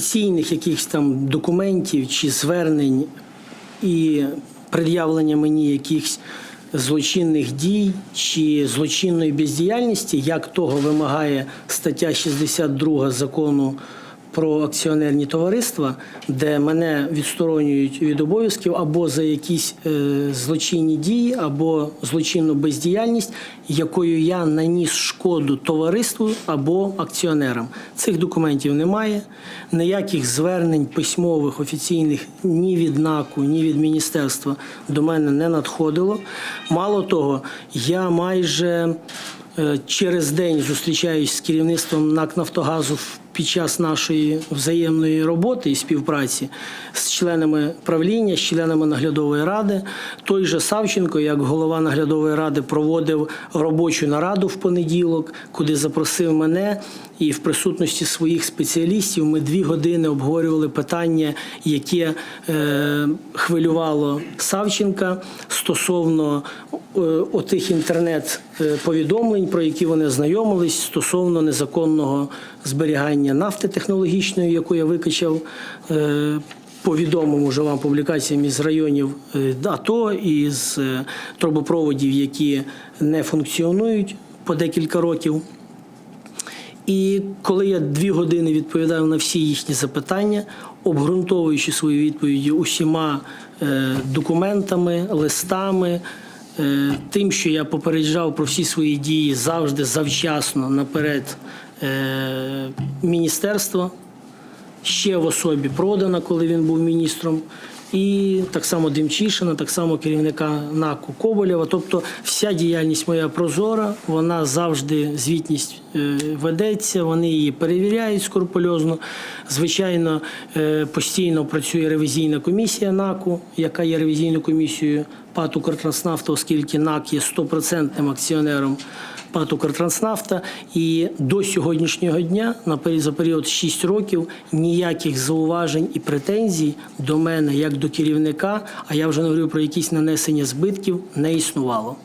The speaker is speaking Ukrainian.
офіційних якихось там документів чи звернень і пред'явлення мені якихось злочинних дій чи злочинної бездіяльності, як того вимагає стаття 62 закону про акціонерні товариства, де мене відсторонюють від обов'язків або за якісь е, злочинні дії, або злочинну бездіяльність, якою я наніс шкоду товариству або акціонерам. Цих документів немає. Ніяких звернень письмових офіційних ні від НАКу, ні від міністерства до мене не надходило. Мало того, я майже Е, Через день зустрічаюсь з керівництвом НАК Нафтогазу під час нашої взаємної роботи і співпраці з членами правління, з членами наглядової ради. Той же Савченко, як голова наглядової ради, проводив робочу нараду в понеділок, куди запросив мене, і в присутності своїх спеціалістів ми дві години обговорювали питання, яке е, хвилювало Савченка стосовно е, отих інтернет-повідомлень, про які вони знайомились стосовно незаконного зберігання нафти технологічної, яку я викачав. е, По відомим уже вам публікаціям із районів е, АТО і з е, трубопроводів, які не функціонують по декілька років. І коли я дві години відповідав на всі їхні запитання, обґрунтовуючи свої відповіді усіма документами, листами, тим, що я попереджав про всі свої дії завжди завчасно наперед е, міністерство, ще в особі продана, коли він був міністром. І так само Демчишина, так само керівника НАКу Коболєва. Тобто вся діяльність моя прозора, вона завжди звітність е, ведеться, вони її перевіряють скрупульозно. Звичайно, е, постійно працює ревізійна комісія НАКу, яка є ревізійною комісією ПАТ «Укртранснафта», оскільки НАК є стопроцентним акціонером ПАТ «Укртранснафта». І до сьогоднішнього дня, за період 6 років, ніяких зауважень і претензій до мене, як до керівника, а я вже не говорю про якісь нанесення збитків, не існувало.